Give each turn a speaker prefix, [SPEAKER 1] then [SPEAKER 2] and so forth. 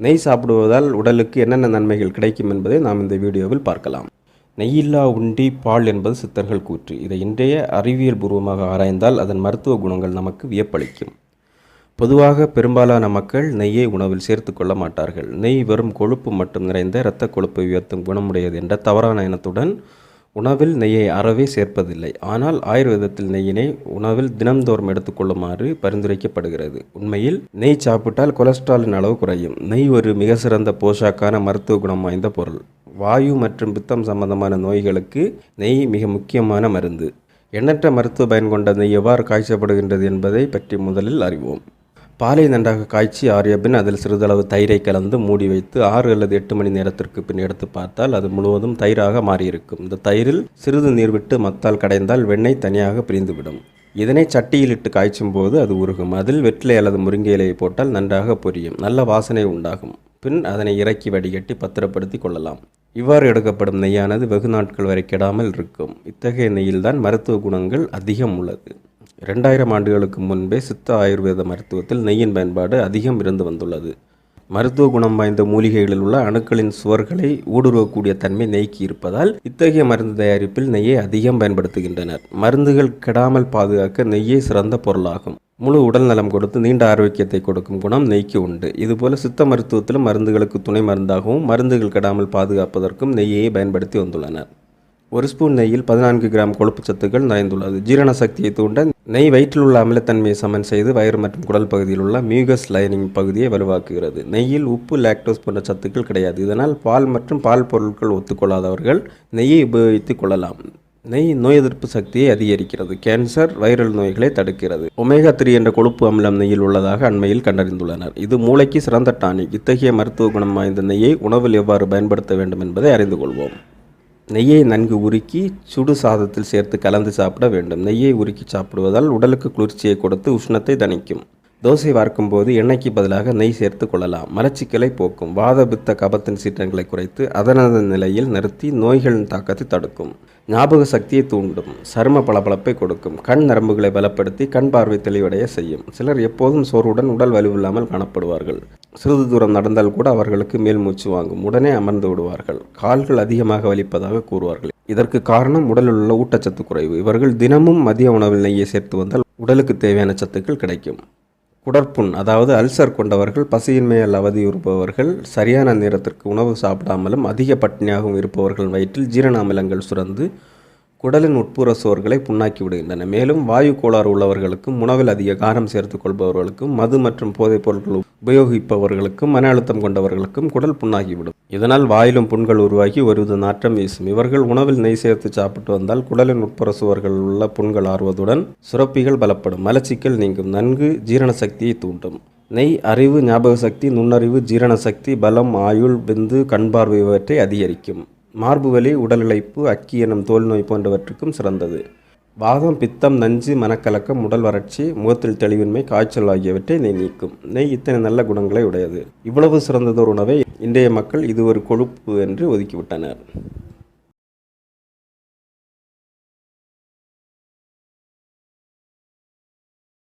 [SPEAKER 1] நெய் சாப்பிடுவதால் உடலுக்கு என்னென்ன நன்மைகள் கிடைக்கும் என்பதை நாம் இந்த வீடியோவில் பார்க்கலாம். நெய்யில்லா உண்டி பால் என்பது சித்தர்கள் கூற்று. இதை இன்றைய அறிவியல் பூர்வமாக ஆராய்ந்தால் அதன் மருத்துவ குணங்கள் நமக்கு வியப்பளிக்கும். பொதுவாக பெரும்பாலான மக்கள் நெய்யை உணவில் சேர்த்து கொள்ள மாட்டார்கள். நெய் வெறும் கொழுப்பு மட்டும் நிறைந்த இரத்த கொழுப்பை உயர்த்தும் குணமுடையது என்ற தவறான எண்ணத்துடன் உணவில் நெய்யை அறவே சேர்ப்பதில்லை. ஆனால் ஆயுர்வேதத்தில் நெய்யினை உணவில் தினம்தோறும் எடுத்துக்கொள்ளுமாறு பரிந்துரைக்கப்படுகிறது. உண்மையில் நெய் சாப்பிட்டால் கொலஸ்ட்ராலின் அளவு குறையும். நெய் ஒரு மிக சிறந்த போஷாக்கான மருத்துவ குணம் வாய்ந்த பொருள். வாயு மற்றும் பித்தம் சம்பந்தமான நோய்களுக்கு நெய் மிக முக்கியமான மருந்து. எண்ணற்ற மருத்துவ பயன் கொண்ட நெய் எவ்வாறு காய்ச்சப்படுகின்றது என்பதை பற்றி முதலில் அறிவோம். பாலை நன்றாக காய்ச்சி ஆறிய பின் அதில் சிறிதளவு தயிரை கலந்து மூடி வைத்து ஆறு அல்லது எட்டு மணி நேரத்திற்கு பின் எடுத்து பார்த்தால் அது முழுவதும் தயிராக மாறியிருக்கும். இந்த தயிரில் சிறிது நீர் விட்டு மத்தால் கடைந்தால் வெண்ணெய் தனியாக பிரிந்துவிடும். இதனை சட்டியில் இட்டு காய்ச்சும் போது அது உருகும். அதில் வெற்றிலை அல்லது முருங்கை இலையை போட்டால் நன்றாக பொரியும். நல்ல வாசனை உண்டாகும். பின் அதனை இறக்கி வடிகட்டி பத்திரப்படுத்தி கொள்ளலாம். இவ்வாறு எடுக்கப்படும் நெய்யானது வெகு நாட்கள் வரை கெடாமல் இருக்கும். இத்தகைய நெய்யில்தான் மருத்துவ குணங்கள் அதிகம் உள்ளது. ரெண்டாயிரம் ஆண்டுகளுக்கு முன்பே சித்த ஆயுர்வேத மருத்துவத்தில் நெய்யின் பயன்பாடு அதிகம் இருந்து வந்துள்ளது. மருத்துவ குணம் வாய்ந்த மூலிகைகளில் உள்ள அணுக்களின் சுவர்களை ஊடுருவக்கூடிய தன்மை நெய்க்கு இருப்பதால் இத்தகைய மருந்து தயாரிப்பில் நெய்யை அதிகம் பயன்படுத்துகின்றனர். மருந்துகள் கெடாமல் பாதுகாக்க நெய்யே சிறந்த பொருளாகும். முழு உடல் நலம் கொடுத்து நீண்ட ஆரோக்கியத்தை கொடுக்கும் குணம் நெய்க்கு உண்டு. இதுபோல சித்த மருத்துவத்திலும் மருந்துகளுக்கு துணை மருந்தாகவும் மருந்துகள் கெடாமல் பாதுகாப்பதற்கும் நெய்யை பயன்படுத்தி வந்துள்ளனர். ஒரு ஸ்பூன் நெய்யில் பதினான்கு கிராம் கொழுப்பு சத்துக்கள் நிறைந்துள்ளது. ஜீரண சக்தியை தூண்ட நெய் வயிற்றில் உள்ள அமிலத்தன்மையை சமன் செய்து வயிறு மற்றும் குடல் பகுதியில் உள்ள மியூகஸ் லைனிங் பகுதியை வலுவாக்குகிறது. நெய்யில் உப்பு லாக்டோஸ் போன்ற சத்துக்கள் கிடையாது. இதனால் பால் மற்றும் பால் பொருட்கள் ஒத்துக்கொள்ளாதவர்கள் நெய்யை உபயோகித்துக் கொள்ளலாம். நெய் நோய் எதிர்ப்பு சக்தியை அதிகரிக்கிறது. கேன்சர் வைரல் நோய்களை தடுக்கிறது. ஒமேகா த்ரீ என்ற கொழுப்பு அமிலம் நெய்யில் உள்ளதாக அண்மையில் கண்டறிந்துள்ளனர். இது மூளைக்கு சிறந்த டானிக். இத்தகைய மருத்துவ குணம் வாய்ந்த நெய்யை உணவில் எவ்வாறு பயன்படுத்த வேண்டும் என்பதை அறிந்து கொள்வோம். நெய்யை நன்கு உருக்கி சுடு சாதத்தில் சேர்த்து கலந்து சாப்பிட வேண்டும். நெய்யை உருக்கி சாப்பிடுவதால் உடலுக்கு குளிர்ச்சியை கொடுத்து உஷ்ணத்தை தணிக்கும். தோசை வார்க்கும் போது எண்ணெய்க்கு பதிலாக நெய் சேர்த்து கொள்ளலாம். மலச்சிக்கலை போக்கும். வாதபித்த கபத்தின் சீற்றங்களை குறைத்து அதனது நிலையில் நிறுத்தி நோய்களின் தாக்கத்தை தடுக்கும். ஞாபக சக்தியை தூண்டும். சரும பளபளப்பை கொடுக்கும். கண் நரம்புகளை பலப்படுத்தி கண் பார்வை தெளிவடைய செய்யும். சிலர் எப்போதும் சோர்வுடன் உடல் வலுவில்லாமல் காணப்படுவார்கள். சிறிது தூரம் நடந்தால் கூட அவர்களுக்கு மேல் மூச்சு வாங்கும். உடனே அமர்ந்து விடுவார்கள். கால்கள் அதிகமாக வலிப்பதாக கூறுவார்கள். இதற்கு காரணம் உடலில் உள்ள ஊட்டச்சத்து குறைவு. இவர்கள் தினமும் மதிய உணவில் நெய்யை சேர்த்து வந்தால் உடலுக்கு தேவையான சத்துக்கள் கிடைக்கும். குடற்புண் அதாவது அல்சர் கொண்டவர்கள் பசியின்மையால் அவதியுறுப்பவர்கள் சரியான நேரத்திற்கு உணவு சாப்பிடாமலும் அதிக பட்டினியாகவும் இருப்பவர்கள் வயிற்றில் ஜீரண அமிலங்கள் சுரந்து குடலின் உட்புற சோர்களை புண்ணாக்கி விடுகின்றன. மேலும் வாயு கோளாறு உள்ளவர்களுக்கும் உணவில் அதிக காரம் சேர்த்துக் கொள்பவர்களுக்கும் மது மற்றும் போதைப் பொருட்கள் உபயோகிப்பவர்களுக்கும் மன அழுத்தம் கொண்டவர்களுக்கும் குடல் புண்ணாகிவிடும் இதனால் வாயிலும் புண்கள் உருவாகி ஒருவித நாற்றம் வீசும். இவர்கள் உணவில் நெய் சேர்த்து சாப்பிட்டு வந்தால் குடலின் உட்புற சுவர்கள் உள்ள புண்கள் ஆறுவதுடன் சுரப்பிகள் பலப்படும். மலச்சிக்கல் நீங்கும். நன்கு ஜீரண சக்தியை தூண்டும். நெய் அறிவு ஞாபக சக்தி நுண்ணறிவு ஜீரண சக்தி பலம் ஆயுள் விந்து கண்பார்வை இவற்றை அதிகரிக்கும். மார்பு வலி உடல் இழைப்பு அக்கி எனும் தோல் நோய் போன்றவற்றுக்கும் சிறந்தது. வாதம் பித்தம் நஞ்சு மனக்கலக்கம் உடல் வறட்சி முகத்தில் தெளிவின்மை காய்ச்சல் ஆகியவற்றை நெய் நீக்கும். நெய் இத்தனை நல்ல குணங்களை உடையது. இவ்வளவு சிறந்ததொரு உணவை இன்றைய மக்கள் இது ஒரு கொழுப்பு என்று ஒதுக்கிவிட்டனர்.